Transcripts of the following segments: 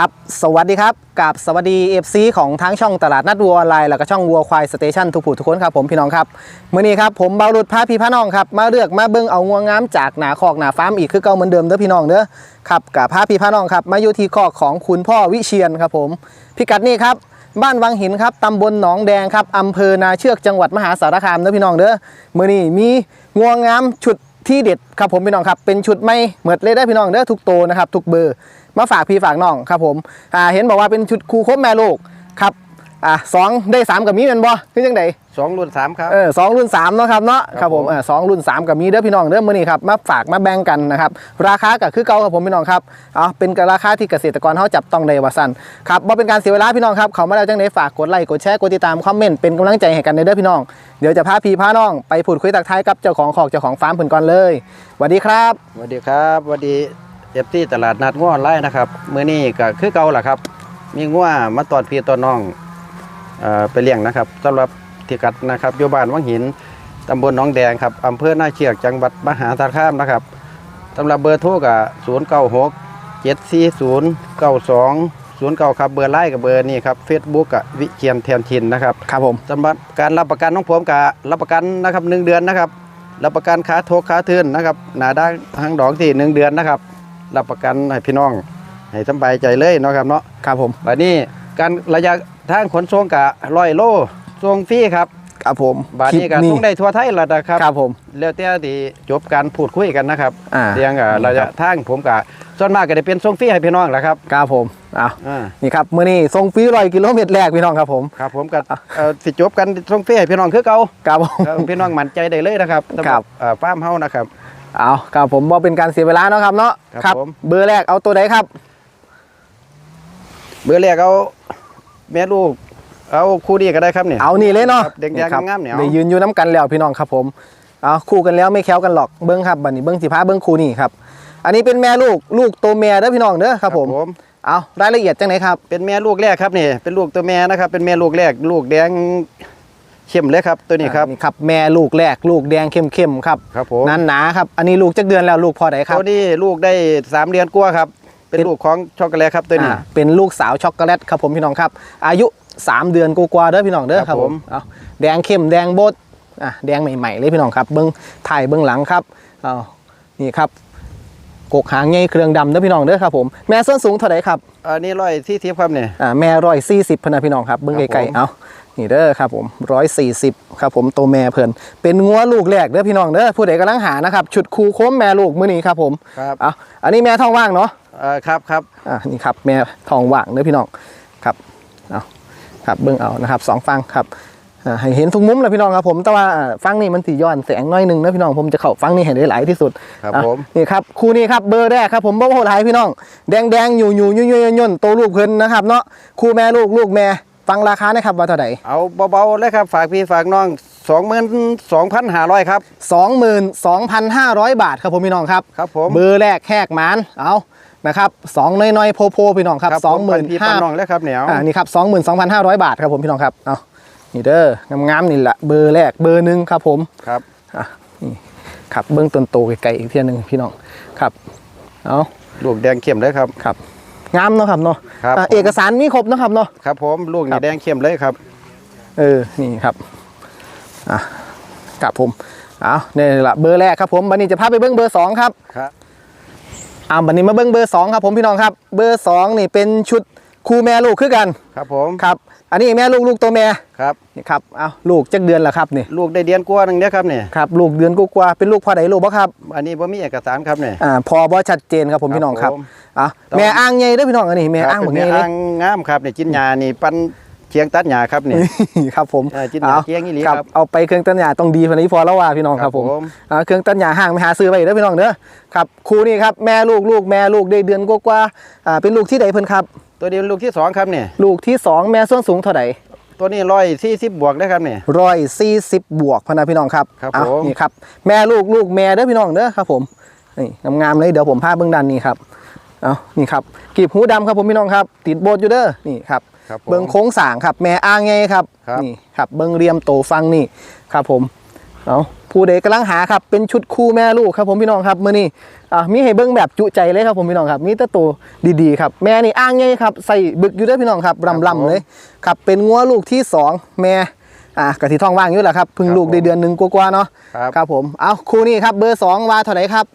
ครับ สวัสดีครับกับสวัสดี FC ของทั้งช่องตลาดนัดวัวออนไลน์แล้วก็ช่องวัวควายสเตชันทุกผู้ทุกคนครับผมพี่น้องครับเมื่อนี้ครับผมเบารุดพาพี่พาน้องครับมาเลือกมาเบิ้งเอางวงงามจากหนาคอกหนาฟาร์มอีกคือเก่าเหมือนเดิมเด้อพี่น้องเด้อครับกับพาพี่พาน้องครับมาอยู่ที่คอกของคุณพ่อวิเชียนครับผมพิกัดนี่ครับบ้านวังหินครับตำบลหนองแดงครับอำเภอนาเชือกจังหวัดมหาสารคามเด้อพี่น้องเด้อเมื่อนี้มีงวงงามชุด ที่เด็ดครับผมพี่น้องครับเป็นชุดไม่เหมือนเลยได้พี่น้องเด้อทุกโตนะครับทุกเบอร์มาฝากพี่ฝากน้องครับผมอ่าเห็นบอกว่าเป็นชุดคู่คบแม่ลูกครับ อ่าสองได้สามกับมีแมันบ่คือจังไดสองรุ่นสามครับ เออสองรุ่นสามเนาะครับเนาะคครัรับบผผมมเออสองรุ่นสามกับมีเด้อพี่น้องเด้อมื้อนี้ครับมาฝากมาแบ่งกันนะครับราคาก็คือเก่าครับผมพี่น้องครับเอาเป็นราคาที่เกษตรกรเขาจับต้องได้ว่าซั่นครับบ่เป็นการเสียเวลาพี่น้องครับเขามาแล้วจังไดฝากกดไลค์กดแชร์กดติดตามคอมเมนต์เป็นกำลังใจให้กันเด้อพี่น้องเดี๋ยวจะพาพี่พาน้องไปพูดคุยตักทายกับเจ้าของขอกเจ้าของฟาร์มเพิ่นก่อนเลยสวัสดีครับ สวัสดีครับสวัสดีเอฟซีตลาดนัดง้อออนไลน์นะครับมื้อนี้ก็คือเก่าล่ะครับ มีง้อมาตอดพี่ตอนน้องเอ่อ ไปเลี้ยงนะครับสำหรับที่กัดนะครับอยู่บ้านวังหินตำบลหนองแดงครับอำเภอหน้าเชือกจังหวัดมหาสารคามนะครับสำหรับเบอร์โทรก็0 9 6 7 4 0 9 2 0 9ครับเบอร์ไลน์กับเบอร์นี้ครับเฟซบุ๊กกับวิเชียนแทนชินนะครับครับผมสำหรับการรับประกันของผมกับรับประกันนะครับหนึ่งเดือนนะครับรับประกันขาโทกขาทืนนะครับหนาด้านทางดอกที่หนึ่งเดือนนะครับรับประกันให้พี่น้องให้สบายใจเลยเนาะครับเนาะครับผมบัดนี้การระยะ ทางขนส่งกะร้อยโลส่งฟรีครับครับผมบัดนี้ก็คลิปส่งได้ทั่วไทยแล้วนะครับครับผมแล้วแต่ที่จบการพูดคุยกันนะครับอ่าเรียงกับระยะทางผมกะส่วนมากก็ได้เป็นส่งฟรีให้พี่น้องแหละครับครับผมเอาอ่านี่ครับมื้อนี้ส่งฟรีร้อยกิโลเมตรแรกพี่น้องครับผมครับผมก็เอ่อสิจบกันส่งฟรีให้พี่น้องคือเก่าครับผมครับพี่น้องมั่นใจได้เลยนะครับสำหครับเอ่อฟาร์มเฮานะครับเอาครับผมบ่เป็นการเสียเวลาเนาะครับเนาะครับผมเบอร์แรกเอาตัวใดครับ เบอร์แรกเอา แม่ลูก เอาคู่ดีก็ได้ครับเนี่ย เอานี่เลยเนาะครับแดงๆนี่ครับงามๆเนี่ยเอา ได้ยืนอยู่น้ำกันแล้วพี่น้องครับผมเอาคู่กันแล้วไม่แค้วกันหรอกเบิ้งครับบัดนี้เบิ้งสิพาเบิ้งคู่นี่ครับ อันนี้เป็นแม่ลูกลูกตัวเมียเด้อพี่น้องเด้อครับผมเอารายละเอียดจังไหนครับ เป็นแม่ลูกแรกครับนี่เป็นลูกตัวแม่นะครับ เป็นแม่ลูกแรก ลูกแดงเข้มเลยครับ ตัวนี้ครับนี่ครับแม่ลูกแรกลูกแดงเข้มๆครับครับผม นั้นหนาครับ อันนี้ลูกจักเดือนแล้วลูกพอไดครับ ตัวนี้ลูกได้สามเดือนกว่าครับ เป็นเป็นลูกของช็อกโกแลตครับตัวนี้อ่าเป็นลูกสาวช็อกโกแลตครับผมพี่น้องครับ อายุ 3 เดือนกว่าๆเด้อพี่น้องเด้อครับครับผมผมเอาแดงเข้มแดงโบดอะแดงใหม่ๆเลยพี่น้องครับเบิ้งถ่ายเบิ้งหลังครับเอานี่ครับกกหางใหญ่เครื่องดำเด้อพี่น้องเด้อครับผมแม่ส้นสูงเท่าไหร่ครับอันนี้ร้อยที่ทิพครับเนี่ยอ่าแม่ร้อยสี่สิบพะนะพี่น้องครับเบิ้งครับไกลผมๆเอานี่เด้อครับผมร้อยสี่สิบครับผมตัวแม่เพิ่นเป็นงัวลูกแรกเด้อพี่น้องเด้อผู้ใดกำลังหานะครับ ชุดคูโค้มแม่ลูกมื้อนี้ครับผมครับเอาอันนี้แม่ท้องว่างเนาะ เอ่อครับครับอ่านี่ครับแม่ทองว่างเด้อพี่น้องครับเอาครับเบิ่งเอานะครับสองฟังครับอ่าให้เห็นทุกมุมเลยพี่น้องครับผมแต่ว่าอ่าฟังนี่มันสีย้อนแสงน้อยหนึงนะพี่น้องผมจะเข้าฟังนี่ให้ได้หลายที่สุดครับอะผมนี่ครับคู่นี้ครับเบอร์แรกครับผมบ่โหดหลายพี่น้องแดงแดงๆอยู่อยู่ยุ่ยยุ่ยย่นๆโตลูกเพิ่นนะครับเนาะคู่แม่ลูกลูกแม่ฟังราคานะครับว่าเท่าไหร่เอาเบาๆเลยครับฝากพี่ฝากน้องสองหมื่นสองพันห้าร้อยครับ22,500บาทครับผมพี่น้องครับครับผมเบอร์แรกแหกหมานเอา นะครับสองน้อยๆโพโพพี่น้องครับครับสองผหมื่นพี่ห้าปาน้องเลยครับเนี่ยอ่านี่ครับสองหมื่นสองพันห้าร้อยบาทครับผมพี่น้องครับเอานี่เด้องามๆนี่แหละเบอร์แรกเบอร์หนึ่งครับผมครับอะนี่ครับเบื้องต้นโตไกลๆอีกเทียหนึ่งพี่น้องครับเอาลูกแดงเข้มเลยครับครับงามเนาะครับเนาะครับอะเอกสารมีครบเนาะครับเนาะครับผมลูกครันี่บแดงเข้มเลยครับ เออนี่ครับอะครับผมเอาเนี่ยละเบอร์แรกครับผมบันนี้จะพาไปเบื้องเบอร์สองครับครับ อ่าบันนี้มาเบื้องเบอร์สองครับผมพี่น้องครับ เบอร์สองนี่เป็นชุดคู่แม่ลูกคือกันครับผมครับ อันนี้แม่ลูกลูกตัวแม่ครับนี่ครับเอาลูกจักเดือนละครับนี่ลูกได้เดือนกว่าหนึงเนี่ยครับเนี่ยครับลูกเดือนกว่าๆเป็นลูกพ่อใดลูกบ่ครับ อันนี้ผมมีเอกสารครับเนี่ยอ่าพอบ่ชัดเจนครับผมครับพี่น้องครับผมอะต้องแม่อ้างใหญ่เด้อพี่น้องอันนี้แม่ครับอ้างเหมือนเป็ใหญ่นเลยอ่างงามครับเนี่ยจิ้นยานี่ปัน เชียงตัดหญ้าครับเนี่ยครับผมจิ้นหนาเคียงอีหลีครับเอาไปเครื่องตัดหญ้าต้องดีพอนี้พอแล้วว่าพี่น้องครับผมเครื่องตัดหญ้าห่างไปหาซื้อไปเด้อพี่น้องเด้อครับครูนี่ครับแม่ลูกลูกแม่ลูกได้เดือนกว่าๆอ่าเป็นลูกที่ใดเพิ่นครับ ตัวนี้ลูกที่สองครับเนี่ยลูกที่สองแม่ส้นสูงเท่าไหร่ตัวนี้ร้อยสี่สิบบวกได้ครับเนี่ยร้อยสี่สิบบวกพะนะพี่น้องครับครับผมนี่ครับแม่ลูกลูกแม่เด้อพี่น้องเด้อครับผมนี่งามๆเลยเดี๋ยวผมพาเบื้องดันนี่ครับเอานี่ครับกีบหูดำครับผมพี่น้องครับ ติดโบสถ์อยู่เด้อนี่ครับ ครับผม เบิ้งโค้งสร้างครับ แม่อ้างไงครับครับ นี่ครับเบิ้งเรียมโตฟังนี่ครับผมเอาผู้ใดกำลังหาครับเป็นชุดคู่แม่ลูกครับ ผมพี่น้องครับมื้อนี้อ่ามีให้เบิ่งแบบจุใจเลยครับผมพี่น้องครับมีแต่ตัวดีๆครับแม่นี่อ้างไงครับใส่บึกอยู่เด้วยพี่น้องครับลำๆเลยครับเป็นงัวลูกที่สองแม่อ่ากะทิท้องว่างอยู่แหละครับเพิ่งลูกได้เดือนหนึงกว่าๆเนาะครับ ครับผมเอาคู่นี้ครับเบอร์สองว่าเท่าไหร่ครับ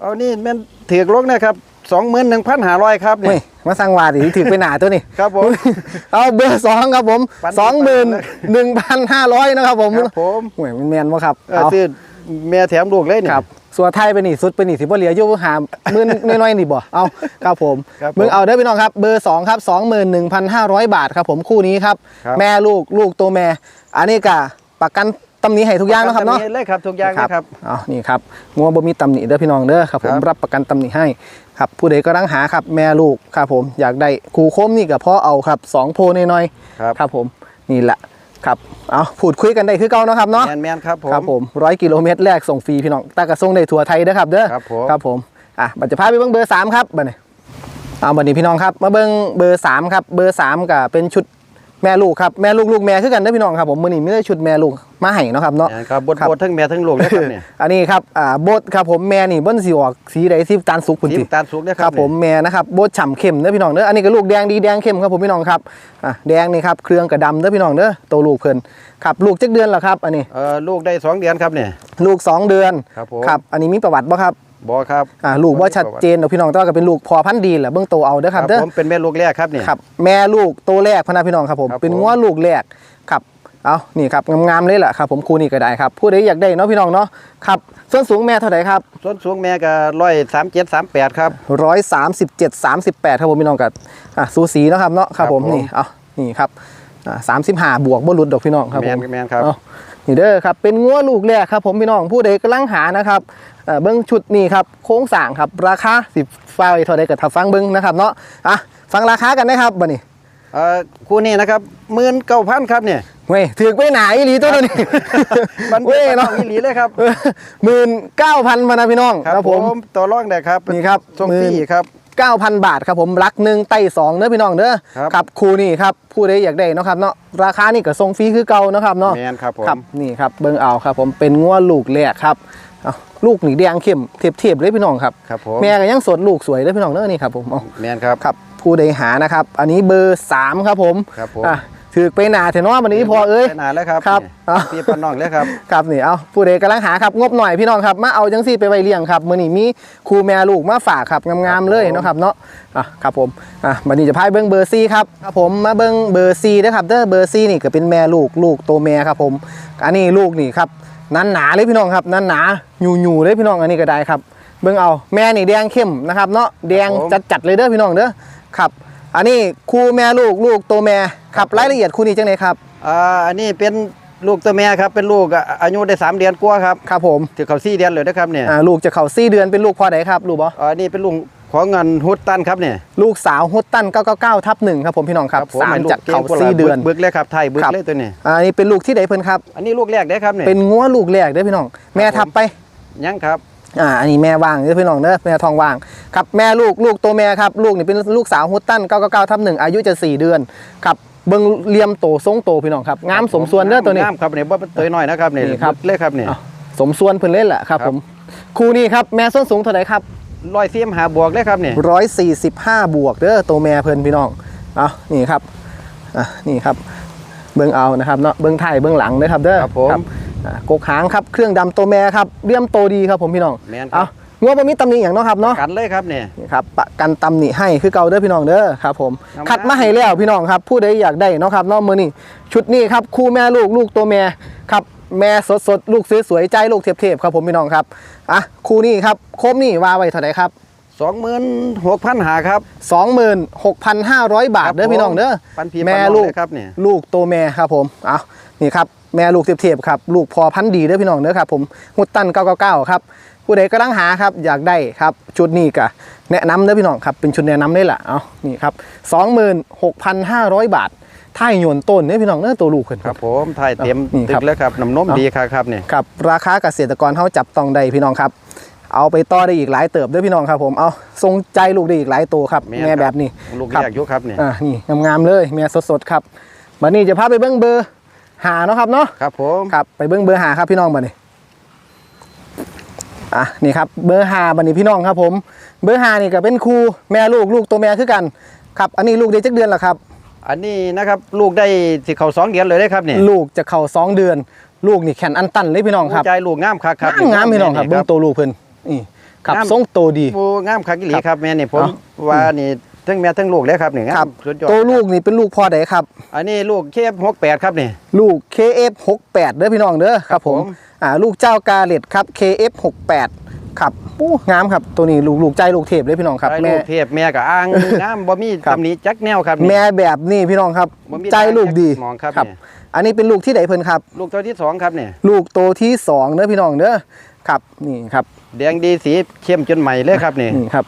เอานี่แม่นถือกลงนะครับ สองหมื่นหนึ่งพันห้าร้อยครับเฮ้นี่ยมาสั่งว่าดิถือไปหนาตัวนี้ครับผม เอาเบอร์สองครับผมปันสองหมื่นหนึ่งพันห้าร้อยนะครับผมครับผมห่วยมันแมนวะครับเออซื้อแม่แถมลูกเลยนี่ ครับส่วนไทยไปนี่สุดไปนี่สิบ่เหลืออยู่หาหมื่น น้อยๆนี่บ่เอาครับผมครับผมมึงเอาเด้อพี่น้องครับเบอร์สองครับสองหมื่นหนึ่งพันห้าร้อยบาทครับผมคู่นี้ครับครับ แม่ลูกลูกตัวแม่ อันนี้กะประกันตำหนิให้ทุกอย่างนะครับเนาะ เลยครับทุกอย่างเลยครับ เอานี่ครับงัวบ่มีตำหนิเด้อพี่น้องเด้อครับผมครับรับประกันตำหนิให้ ครับผู้ใดก็รังหาครับแม่ลูกครับผมอยากได้คูโคมนี่กับพ่อเอาครับสองโพน้อยๆครับครับผมนี่แหละครับเอาพูดคุยกันได้คือเก่าเนาะครับเนาะแมนแมนครับผมครับผมร้อยกิโลเมตรแรกส่งฟรีพี่น้องตากระส่งได้ทั่วไทยนะครับเด้อครับผมครับผมอะบัดจะพาไปเบิ่งเบอร์สามครับบัดนี้เอาบัดนี้พี่น้องครับมาเบิ่งเบอร์สามครับเบอร์สามก็เป็นชุด แม่ลูกครับแม่ลูกลูกแม่คือกันเด้อพี่น้องครับผมมื้อนี้มีได้ชุดแม่ลูกมาให้เนาะครับเนาะแม่นครับบดครับบดทั้งแม่ทั้งลูกเลยครับเนี่ยอันนี้ครับอ่าโบดครับผมแม่นี่เบิ้นสีออกสีใดสีตาลสุกคุณสีติน้ำตาลสุกเลยคครัรับบผมแม่นะครับโบดฉ่ำเข้มเด้อพี่น้องเด้ออันนี้ก็ลูกแดงดีแดงเข้มครับผมพี่น้องครับอะแดงนี่ครับเครื่องกระดำเด้อพี่น้องเด้อโตลูกเพิ่นครับลูกจักเดือนแล้วครับอันนี้เอ่อลูกได้สองเดือนครับเนี่ยลูก 2 เดือนครับผมครับอันนี้มีประวัติบ่ครับ บอครับอ่าลูกบ่ชัดเจนเด้อพี่น้องแต่ว่าก็เป็นลูกพอพันธุ์ดีแหละเบิ่งโตเอาเด้อครับเด้อผมเป็นแม่ลูกแรกครับเนี่ยครับแม่ลูกโตแรกพะนะพี่น้องครับผมครับเป็นผมงัวลูกแรกครับเอานี่ครับงามๆเลยแหละครับผมคู่นี้ก็ได้ครับผู้ใดอยากได้เนาะพี่น้องเนาะครับส่วนสูงแม่เท่าไหร่ครับส่วนสูงแม่ก็ร้อยสามเจ็ดสามแปดครับร้อยสามสิบเจ็ดสามสิบแปดครับผมพี่น้องกับอะสูสีเนาะครับเนาะครับผมครับผมนี่เอานี่ครับสามสิบห้าบวกบ่หลุดดอกพี่น้องครับแมผนมแมนครับเอานี่เด้อครับเป็นงัวลูกแรกครับผมพี่น้องผู้ใดกำลังหานะครับ เอ่อเบิ้งชุดนี่ครับโค้งสั่งครับราคาสิบฟ้าไว้เท่าใดกับทับฟังเบิ้งนะครับเนาะอะฟังราคากันนะครับบัดนี้เอ่อคู่นี้นะครับหมื่นเก้าพันครับเนี่ยเว้ยถือไปไหนอีหลีตัวนี้มันเว้ยเป็นเนาะอีหลีเลยครับหมื่นเก้าพันมานะพี่น้องครับผมตัวร่องได้ครับนี่ครับส่งฟรีหมื่นครับ9,000 บาทครับผมรักหนึ่งไต่สองเด้อพี่น้องเด้อครับครับครูนี่ครับผู้ใดอยากได้เนาะครับเนาะราคานี่ก็ทรงฟรีคือเก่าเนาะครับเนาะแมนครับผมครับนี่ครับเบิ่งเอาครับผมเป็นงัวลูกแรกครับ เอาลูกนี่แดงเข้มเทียบๆเลยพี่น้องครับ ครับผมแม่ก็ยังสดลูกสวยเลยพี่น้องเด้อนี่ครับผมเอาแมนครับ ครับผู้ใดหานะครับ อันนี้เบอร์3ครับผมครับผมอะถือไปหนาเถอะเนาะวันนี้พอเอ้ยไปนานแล้วครับครับนี่เอาพี่ปานน้องเลยครับครับนี่เอาผู้ใดกำลังหาครับงบหน่อยพี่น้องครับมาเอาจังซี่ไปไว้เลี้ยงครับมื้อนี้มีครูแม่ลูกมาฝากครับงามๆเลยเนาะครับเนาะอะครับผมอะบัดนี้จะพายเบิ่งเบอร์ซีครับครับผมมาเบิ่งเบอร์ซีนะครับเด้อเบอร์ซีนี่ก็เป็นแม่ลูกลูกโตแม่ครับผม อันนี้ลูกนี่ครับ นั้นหนาเลยพี่น้องครับนั้นหนาหยูๆเลยพี่น้องอันนี้ก็ได้ครับ เบิ่งเอาแม่นี่แดงเข้มนะครับเนาะแดงครับผมจัดๆเลยเด้อพี่น้องเด้อครับ อันนี้คู่แม่ลูกลูกโตแม่ครับรายละเอียดคู่นี้จังไดครับอ่าอันนี้เป็นลูกตัวแม่ครับเป็นลูกอะอายุได้สามเดือนกว่าครับครับผมถึงเขาสี่เดือนเลยนะครับเนี่ยอ่าลูกจะเข้า4เดือนเป็นลูกพ่อใดครับรู้บ่อ่านี่เป็นลูก ของเงินฮุตตันครับเนี่ยลูกสาวฮุตตัน999ทับหนึ่งครับผมพี่น้องครับผมสามให้ลูจากเขาก่งสี่เดือนบึกเลยครับไทยบึกครับเลยตัวนี้อ่านี่เป็นลูกที่ไหนเพิ่นครับอันนี้ลูกแรกได้ครับเนี่ยเป็นงัวลูกแรกเด้อพี่น้อง แม่ทับไปยังครับอ่าอันนี้แม่ว่างเด้อพี่น้องเด้อแม่ทองว่างครับแม่ลูกลูกตัวแม่ครับลูกนี่เป็นลูกสาวฮุตตัน999ทับหนึ่งอายุจะ4เดือนครับเบิ่งเหลี่ยมโตทรงโตพี่น้องครับงามสมส่วนเด้อตัวนี้งามครับเนี่ยว่าเป็นตัวน้อยนะครับเนี่ยนี่ครับบึกเลยครับเนี่ยอ้าวสมส่วนเพิ่นเล่นแหละครับครับผมคู่นี้ครับแม่ส้นสูงเท่าไหร่ครับ ร้อยเสียมหาบวกเลยครับเนี่ย145บวกเด้อตัวแม่เพิ่นพี่น้องเอานี่ครับอะนี่ครับ เบิ้งเอานะครับเนาะเบิ้งไทายเบิ้งหลังนะครับเด้อครับผมอ่ากกหางครับเครื่องดำตัวแม่ครับเลี่ยมโตดีครับผมพี่น้องแม่นคเอารับงัวบ่มีตำหนิอย่างเนาะครับเนาะกันเลยครับเนี่ยนี่ครับประกันตำหนิให้คือเก่าเด้อพี่น้องเด้อครับผมครับคัดมาให้แล้วพี่น้องครับผู้ใดอยากได้เนาะครับเนาะมื้อนี้ชุดนี้ครับคู่แม่ลูกลูกตัวแม่ครับ แม่สดสดๆลูกสวยๆใจลูกเทพๆครับผมพี่น้องครับอะคู่นี้ครับโคมนี่ว่าไว้เท่าไหร่ครับสองหมื่นหกพันหาครับ26,500บาทเด้อพี่น้องเด้อปันพี่แม่ปันน้องลูกเลยครับเนี่ยลูกตัวแม่ครับผมเอานี่ครับแม่ลูกเทียบๆครับลูกพอพันธุ์ดีเด้อพี่น้องเด้อครับผมหุดตัน999ครับผู้ใดกำลังหาครับอยากได้ครับชุดนี้ก็แนะนำเด้อพี่น้องครับเป็นชุดแนะนำได้ละเอานี่ครับ26,500บาท ท่ายโยนต้นเนี่ยพี่น้องเด้อตัวลูกเพิ่นครับผมถ่ายเต็มนี่ตึครับกแล้วครับน้ำนมดีครับครับเนี่ย ครับราคาเกษตรกรเฮาจับต้องได้พี่น้องครับ เอาไปต่อได้อีกหลายเติบเด้อพี่น้องครับ ผมเอาทรงใจลูกได้อีกหลายตัวครับแม่นแม่ครับแบบนี้ลูกครับแรกอยุครับเนี่ยอ่านี่งามๆเลยแม่สดๆครับบัดนี้จะพาไปเบิ้งเบอร์หาเนาะครับเนาะครับผมครับไปเบิ้งเบอร์หาครับพี่น้องบัดนี้อะนี่ครับเบอร์ห้าบันนี้พี่น้องครับผม เบอร์ห้านี่ก็เป็นครูแม่ลูกลูกตัวแม่คือกันครับอันนี้ลูกได้จักเดือนแล้วครับ อันนี้นะครับลูกได้สิเขาสองเดือนเลยได้ครับเนี่ยลูกจะเข้าสองเดือน ลูกนี่แขนอันตันเลยพี่น้องครับใจลูกงามคักครับงามงามพี่น้องครับเบื้องตัวลูกเพิ่นนี่ครับงามทรงโตดีผู้งามคักอีหลีครับครับแม่นี่ผมเอ้าว่านี่ทั้งแม่ทั้งลูกเลยครับนี่งาครัมบสุดยอดตัวลูกนี่เป็นลูกพ่อใดครับ อันนี้ลูกเคฟหกแปดครับนี่ลูก KF68 เด้อพี่น้องเด้อครับผมผมอ่าลูกเจ้ากาเล็ดครับ KF68 ค รับปู้งามครับตัวนี้ลูกลูกใจลูกเทพเลยพี่น้องครับได้แม่ลูกเทพแม่กับอ้างงามบ่มีครับตำหนิจักแนวครับนี่แม่แบบนี้พี่น้องครับบ่มีใจลูกดีมองครับนี่อันนี้เป็นลูกที่ไหนเพิ่นครับ ลูกตัวที่สองครับนี่ลูกโตที่สองเด้อพี่น้องเด้อครับนี่ครับแดงดีสีเข้มจนใหม่เลยครับนี่นี่ครับ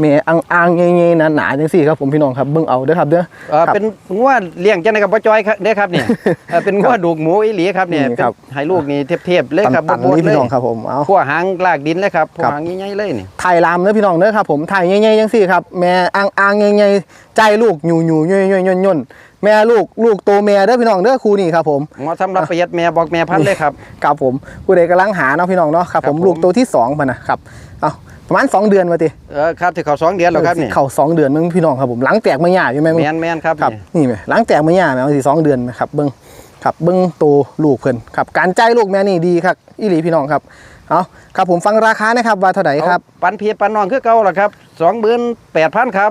แม่อ่างอ่างๆเงี้ยๆหนาๆจังซี่ครับผมพี่น้องครับเบิ่งเอาเด้อครับเด้อเออครับ เป็นงัวเลี้ยงจังไดกับบ่จอยครับเด้อครับนี่เออเป็นงัวดูกหมูอีหลีครับเนี่ยนี่ครับเป็นให้ลูกนี่เทียบๆเลยครับตันบ่ๆๆนี่เลพี่ยน้องครับผมเอาพวกหางลากดินเลยครับพวกครับ หางใหญ่ๆเลยนี่ ถ่ายลามเด้อพี่น้องเด้อครับผมถ่ายใหญ่ๆจังซี่ครับแม่อ่างอ่างๆใหญ่ๆใจลูกหยู่ๆย่อยๆย่นๆแม่ลูกลูกโตแม่เด้อพี่น้องเด้อครูนี่ครับผม หมอสำหรับประหยัดแม่บอกแม่พันธุ์เลยครับ ครับผมผู้ใดกำลังหาเนาะพี่น้องเนาะครับผมครับผม ลูกโตที่สองพันนะครับเอา ประมาณสองเดือนมาติเออครับที่เขาสองเดือนแล้วครับนี่ เข่าสองเดือนมึงพี่น้องครับผมหลังแตกมาหยาอยู่ไหมมึงแมนแมนครับครับนี่นี่ไหมหลังแตกมาหยาไหมเอาสิสองเดือนไหมครับเบิ้งครับเบิ้งโตลูกเพิ่นครับการใจายลูกแม่นี่ดีครับอีหลีพี่น้องครับ เอาครับผมฟังราคานะครับว่าเท่าไหร่ครับเอาปันเพียปันนองคือเก่าล่ะครับสองหมื่นแปดพันครับ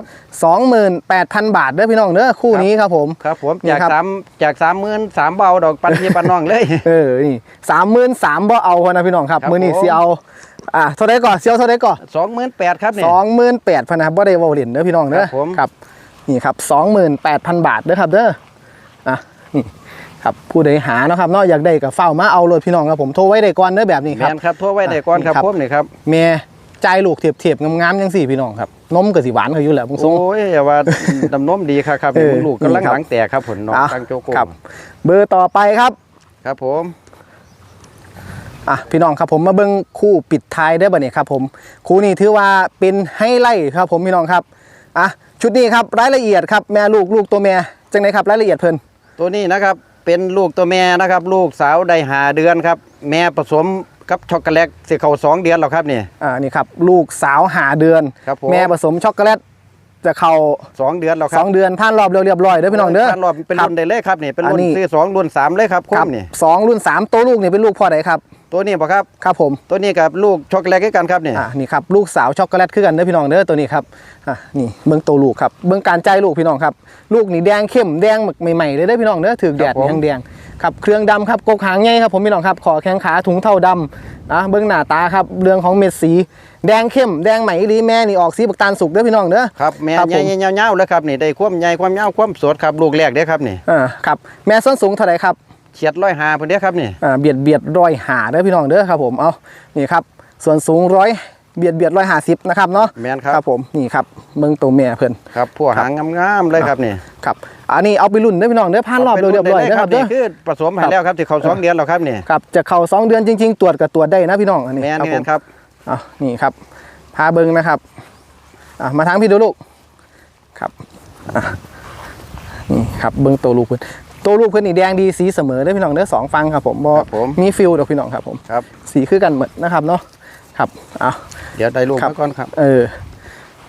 28,000บาทเด้อพี่น้องเด้อคู่นี้ครับผมครับผมนี่จากครับสามจากสามหมื่นสามเบาดอกปันเพียปันนองเลยเออนี่สามหมื่นสามบ่เอาพอนะพี่น้องครับครับมือนี่ผมสิเอาอ่าเท่าไหร่ก่อนเสียวเท่าไหร่ก่อนสองหมื่นแปดครับนี่สองหมื่นแปดพันนะครับบ่ได้เวอลเลนเด้อพี่น้องเด้อครับผมครับนี่ครับสองหมื่นแปดพันบาทเด้อครับเด้ออะนี่ ครับผู้ใดหาเนาะครับเนาะอยากได้กับเฝ้ามาเอารถพี่น้องครับผมโทรไว้ได้ก่อนเด้อแบบนี้แมครับนครับโทั่วไว้ได้ก่อนครับครับผมนี่ครับเมียใจายลูกเทียบเทียบๆงามๆยังสี่พี่น้องครับนมก็สิหวานเขาอยู่แหละพงทรงโอ้ยอย่าว่าดำนมดีครับครับเออลูกกำลังนี่ครับหลังแตกครับผลน้องอะตังโจโก้ครับเบอร์ต่อไปครับ ครับผมอะพี่น้องครับผมมาเบิ่งคู่ปิดท้ายได้อบ่เนี่ยครับผมคู่นี้ถือว่าเป็นไฮไลท์ครับผมพี่น้องครับอะชุดนี้ครับรายละเอียดครับแม่ลูกลูกตัวแม่จังไดครับรายละเอียดเพิ่นตัวนี้นะครับ เป็นลูกตัวแม่นะครับ ลูกสาวได้หาเดือนครับ แม่ผสมกับช็อกโกแลตสิเขาสองเดือนแล้วครับนี่ อ่านี่ครับลูกสาวหาเดือน ครับผม แม่ผสมช็อกโกแลตจะเข้าสองเดือนแล้วคสรัอบงเดือนผ่านรอบเรียบร้อยเด้อพี่น้องเด้อ ท่านรอบเป็นครัรุ่นได้เลยครับนี่เป็นอันรุ่นนี้ซื้อสองรุ่นสามเลยครับครับคุ้มนี่ สองรุ่นสามตัวลูกนี่เป็นลูกพ่อใดครับ ตัวนี้ป่ะครับ ครับผม ตัวนี้กับลูกช็อกโกแลตคือกันครับนี่อ่านี่ครับลูกสาวช็อกโกแลตคือกันเด้อพี่น้องเด้อตัวนี้ครับอะนี่เบื้องตัวลูกครับเบื้องการใจลูกพี่น้องครับ ลูกนี่แดงเข้มแดงใหม่ๆเลยเด้อพี่น้องเด้อถือแดดนี่ยังแดงครับเครื่องดำครับกกหางใหญ่ครับผมพี่น้องครับขอแข้งขาถุงเท่าดำนะเบื้องหน้าตาครับเรื่องของเม็ดสี แดงเข้มแดงใหม่อีหลีแม่นี่ออกสีบักตาลสุกเด้อพี่น้องเด้อครับแม่ครับใหผมญ่ๆยาวๆเลยครับนี่ได้ความใหญ่ความยาวความสดครับลูกแรกเด้อครับนี่อ่าครับแม่ส้นสูงเท่าไหร่ครับ เฉียดร้อยหาเพิ่นเด้อครับนี่อ่าเบียดเบียดร้อยหาเด้อพี่น้องเด้อครับผมเอานี่ครับส่วนสูงร้อยเบียดเบียดร้อยหาสิบนะครับเนาะแม่นครับครับผมนี่ครับเบิ่งตัวแม่เพิ่นครับพวกหางงามๆเลยครับนี่ครับอันนี้เอาไปรุ่นเด้อพี่น้องเด้อผ่านรอบเรียบร้อยเด้อครับเด้นี่อคือผสมให้แล้วครับที่เขาสองเดือนแล้วครับนี่ครับจะเข้าสองเดือนจริง ๆ ตรวจกับตรวจได้นะพี่น้องอันนี้แม่นครับผแม่มนครับอะนี่ครับพาเบิ่งนะครับอะมาทางพี่ดูลูกครับอะนี่ครับเบิ่งตัวลูกเพิ่น ตัวลูกเพิ่นนี่แดงดีสีเสมอเด้อพี่น้องเด้อสองฟังครับผมบ่ครับผมมีฟิลดอกพี่น้องครับผมครับ สีคือกันหมดนะครับเนาะครับเอา เดี๋ยวได้ลูกครับ มาก่อนครับ เออ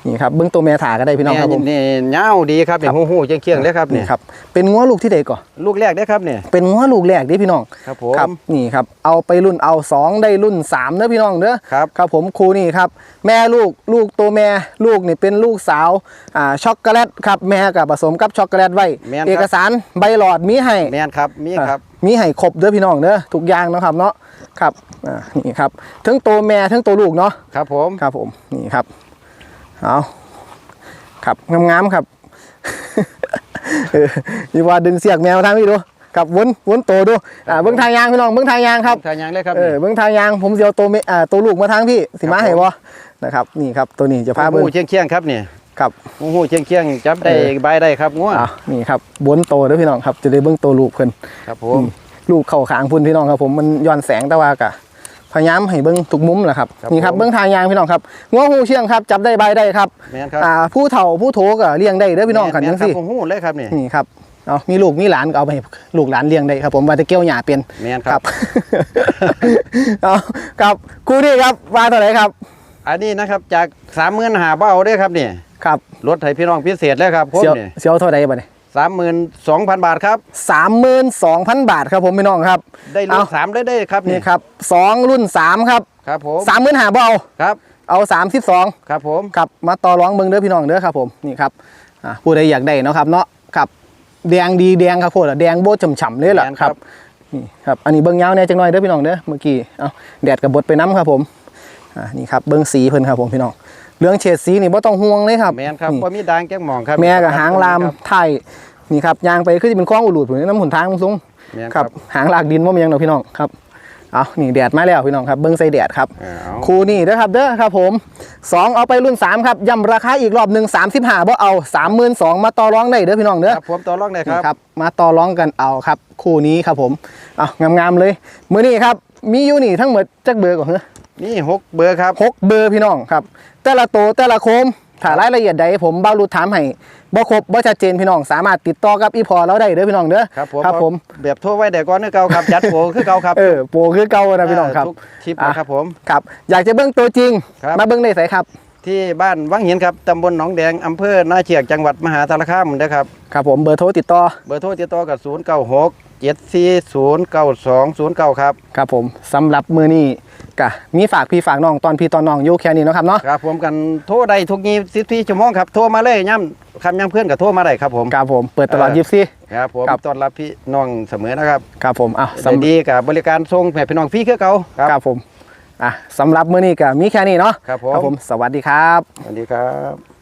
นี่ครับเบื้องตัวแม่ถาก็ได้พี่น้องครับผมนี่เงาวดีครับนี่หู้ๆเคียงๆเลยครับนี่นี่ครับเป็นง้อลูกที่ใดก่อนลูกแรกได้อครับนี่เป็นง้อลูกแรกเด้พี่น้องครับผมนี่ครับเอาไปรุ่นเอาสองได้รุ่นสามเด้อพี่น้องเด้อครับครับผมครูนี่ครับแม่ลูกลูกตัวแม่ลูกนี่เป็นลูกสาวอ่าช็อกโกแลตครับแม่กับผสมกับช็อกโกแลตไว้แม่นครับเอกสารใบหลอดมีให้แม่นครับมีครับอะมีให้ครบเด้อพี่น้องเด้อทุกอย่างเนาะครับเนาะครับอ่านี่ครับทั้งตัวแม่ทั้งตัวลูกเนาะครับผมครับผมนี่ครับ เอาครับงามๆครับเออนี่ว่าดึงเสียกแมวทางนี้ดูครับวนวนโตดูอ่าเบิ้งทางยางพี่น้องเบิ้งทางยางครับทานยังเลยครับเออนี่เบิ้งทางยางผมเสียวตัวเมอ่าตัวลูกมาทางพี่สิมาครับให้บ่นะครับนี่ครับตัวนี้จะพาเบิ้งหู้เคียงๆครับนี่ครับหู้เคียงๆจับได้เออใบได้ครับงัวอ่านี่ครับวนโตเด้อพี่น้องครับจะได้เบิ้งตัวลูกเพิ่นครับผมลูกเข่าขางพุ่นพี่น้องครับผมมันย้อนแสงแต่ว่ากะ พยายามให้เบิ้งทุกมุมแหละครับนี่ครับเบิ้งทางยางพี่น้องครับงัวหูเชียงครับจับได้ใบได้ครับแม่นครับ อ่าผู้เฒ่าผู้โถก็เลี้ยงได้เด้อพี่น้องกันแม่จังครับซี่หู้เลยครับนี่นี่ครับ เอามีลูกมีหลานก็เอาไปให้ลูกหลานเลี้ยงได้ครับผมว่าจะเกี่ยวหญ้าเป็นแม่นคครัรับบเอาครับครูนี่ครับว่าเท่าไหร่ครับอันนี้นะครับจากสามหมื่นหาเบ้าได้ครับนี่ครับลดให้พี่น้องพิเศษเลยครับผมเสียวนี่เสียวเท่าไหร่บ่เนี่ย สามหมื่นสองพันบาทครับสามหมื่นสองพันบาทครับผมพี่น้องครับได้ลูเอากสามได้ได้ครับนี่นี่ครับสองรุ่นสามครับครับผมสามหมื่นหาบ่เอาครับ เอาสามสิบสองครับผมครับมาต่อร้องเบิ่งเด้อพี่น้องเด้อครับผมนี่ครับอ่าผู้ใดอยากได้เนาะครับเนาะครับแดงดีแดงครับโคตรแดงโบฉ่ำๆเลยล่ะแม่นคครัรับบนี่ครับอันนี้เบิ่งยาวเนี่ยจังหน่อยเด้อพี่น้องเด้อเมื่อกี้เอาแดดกับบดไปน้ำครับผมอ่านี่ครับเบิ่งสีเพิ่นครับผมพี่น้อง เรื่องเฉดสีนี่บ่ต้องห่วงเลยครับแมนครับนี่ว่ามีด่างแก้งหมองครับแม่กับหางลามครับไทยนี่ครับยางไปคือจะเป็นคล้องอุลูดผมน้ำหนทางสูงแม่นคครัรับบหางลากดินว่ามันยังเนาะพี่น้องครับเอานี่แดดมาแล้วพี่น้องครับเบิ้งใส่แดดครับเออเอาคูนี่เด้อครับเด้อครับผมสองเอาไปรุ่นสามครับย่ำราคาอีกรอบหนึ่งสามสิบห้าบ่เอาสามหมื่นสองมาต่อรองได้เด้อพี่น้องเด้อครับผมต่อรองได้คนี่รับครับมาต่อรองกันเอาครับ คู่นี้ครับผมเอางามๆเลยมื้อนี้ครับมีอยู่นี่ทั้งหมดจักเบอร์ก่อนเหรอนี่หกเบอร์ครับหกเบอร์พี่น้องครับ แต่ละโตวแต่ละโคมถ้ารายละเอียดใดผมเบ้ารุดถามให้บ่ครบบ่ชัดเจนพี่น้องสามารถติดต่อกับอีพอเราได้เด้อพี่น้องเด้อครับผมครับผมแบบโทรไว้แต่ก่อนคือเก่าครับจัดโปรคือเก่าครับเออโปรคือเก่านะพี่น้องครับทุกคลิปอะนะครับผมครับอยากจะเบิ่งตัวจริงครับมาเบิ่งได้ไสครับ ที่บ้านวังหินครับตำบลหนองแดงอำเภอนาเชียกจังหวัดมหาสารคามนะครับครับผมเบอร์โทรติดต่อเบอร์โทรติดต่อกับ0 9 6 7 4 0 9 2 0 9ครับครับผมสำหรับมื้อนี้ ก็มีฝากพี่ฝากน้องตอนพี่ตอนน้องอยู่แค่นี้เนาะครับเนาะครับผมกันโทรได้ทุกยี่สิบสี่ชั่วโมงครับโทรมาเลยย่ำคำย่ำเพื่อนกับโทรมาได้ครับผมครับผมเปิดตลอดเออ24ครับผมครับต้อนรับพี่น้องเสมอนะครับครับผมอ้าวสดีกับบริการส่งแผ่พี่น้องฟรีคือเก่าครับครับผมอะสำหรับมื้อนี้ก็มีแค่นี้เนาะครับผมครับผมสวัสดีครับ สวัสดีครับ